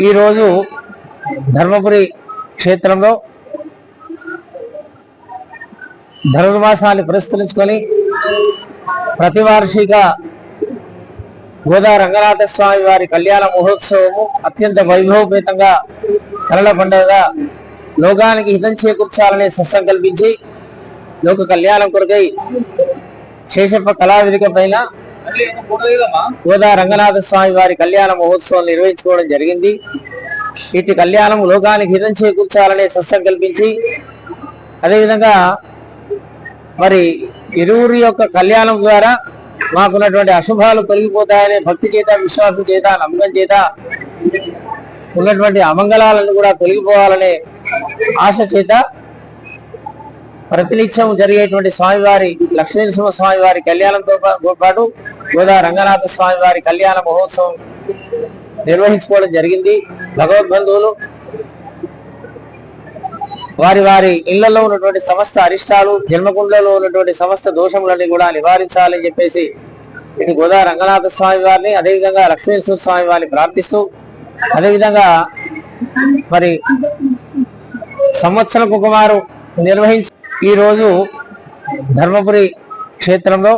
ఈరోజు ధర్మపురి క్షేత్రంలో ధనుర్మాసాన్ని పురస్కరించుకొని ప్రతి వార్షిక గోదా రంగనాథ స్వామి వారి కళ్యాణ మహోత్సవము అత్యంత వైభవపేతంగా కరళ పండుగ లోకానికి హితం చేకూర్చాలనే సత్సంకల్పించి లోక కళ్యాణం కొరకై శేషప్ప కళావేదిక పైన గోదా రంగనాథ స్వామి వారి కళ్యాణ మహోత్సవం నిర్వహించుకోవడం జరిగింది. ఇటు కళ్యాణం లోకానికి హితం చేకూర్చాలనే సత్సంకల్పించి అదేవిధంగా మరి ఇరువురి యొక్క కళ్యాణం ద్వారా మాకున్నటువంటి అశుభాలు తొలగిపోతాయనే భక్తి చేత విశ్వాసం చేత నమ్మకం చేత ఉన్నటువంటి అమంగళాలను కూడా తొలగిపోవాలనే ఆశ చేత ప్రతినిత్యం జరిగేటువంటి స్వామివారి లక్ష్మీనరసింహ స్వామి వారి కళ్యాణంతో పాటు గోదా రంగనాథ స్వామి వారి కళ్యాణ మహోత్సవం నిర్వహించుకోవడం జరిగింది. భగవద్బంధువులు వారి వారి ఇళ్ళలో ఉన్నటువంటి సమస్త అరిష్టాలు జన్మకుండలో ఉన్నటువంటి సమస్త దోషములన్నీ కూడా నివారించాలని చెప్పేసి ఇటు గోదా రంగనాథ స్వామి వారిని అదేవిధంగా లక్ష్మీనరసింహ స్వామి వారిని ప్రార్థిస్తూ అదేవిధంగా మరి సంవత్సరం కుమారు నిర్వహించి ఈ రోజు ధర్మపురి క్షేత్రంలో